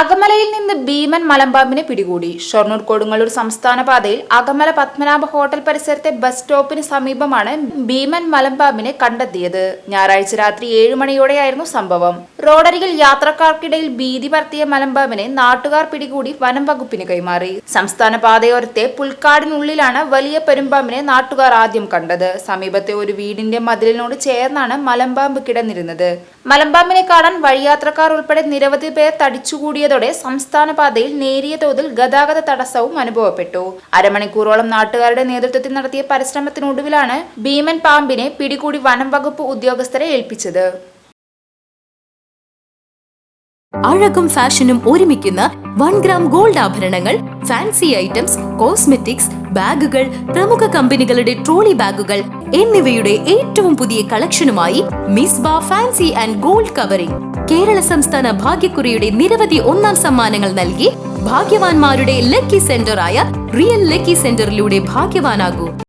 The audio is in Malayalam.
അകമലയിൽ നിന്ന് ഭീമൻ മലമ്പാമ്പിനെ പിടികൂടി. ഷൊർണൂർ കൊടുങ്ങല്ലൂർ സംസ്ഥാന പാതയിൽ അകമല പത്മനാഭ ഹോട്ടൽ പരിസരത്തെ ബസ് സ്റ്റോപ്പിന് സമീപമാണ് ഭീമൻ മലമ്പാമ്പിനെ കണ്ടെത്തിയത്. ഞായറാഴ്ച രാത്രി ഏഴു മണിയോടെയായിരുന്നു സംഭവം. റോഡരികിൽ യാത്രക്കാർക്കിടയിൽ ഭീതി പരത്തിയ മലമ്പാമ്പിനെ നാട്ടുകാർ പിടികൂടി വനം വകുപ്പിന് കൈമാറി. സംസ്ഥാന പാതയോരത്തെ പുൽക്കാടിനുള്ളിലാണ് വലിയ പെരുമ്പാമ്പിനെ നാട്ടുകാർ ആദ്യം കണ്ടത്. സമീപത്തെ ഒരു വീടിന്റെ മതിലിനോട് ചേർന്നാണ് മലമ്പാമ്പ് കിടന്നിരുന്നത്. മലമ്പാമ്പിനെ കാണാൻ വഴിയാത്രക്കാർ ഉൾപ്പെടെ നിരവധി പേർ തടിച്ചുകൂടിയതോടെ സംസ്ഥാന പാതയിൽ നേരിയ തോതിൽ ഗതാഗത തടസ്സവും അനുഭവപ്പെട്ടു. അരമണിക്കൂറോളം നാട്ടുകാരുടെ നേതൃത്വത്തിൽ നടത്തിയ പരിശ്രമത്തിനൊടുവിലാണ് ഭീമൻ പാമ്പിനെ പിടികൂടി വനം വകുപ്പ് ഉദ്യോഗസ്ഥരെ ഏൽപ്പിച്ചത്. അഴകും ഫാഷനും ഒരുമിക്കുന്ന വൺ ഗ്രാം ഗോൾഡ് ആഭരണങ്ങൾ ഫാൻസി ഐറ്റംസ് കോസ്മെറ്റിക്സ് ബാഗുകൾ പ്രമുഖ കമ്പനികളുടെ ട്രോളി ബാഗുകൾ എന്നിവയുടെ ഏറ്റവും പുതിയ കളക്ഷനുമായി Misba fancy and gold covering. Kerala സംസ്ഥാന ഭാഗ്യക്കുറിയുടെ നിരവധി ഒന്നാം സമ്മാനങ്ങൾ നൽകി ഭാഗ്യവാന്മാരുടെ ലക്കി സെന്ററായ റിയൽ ലക്കി സെന്ററിലൂടെ ഭാഗ്യവാനാകൂ.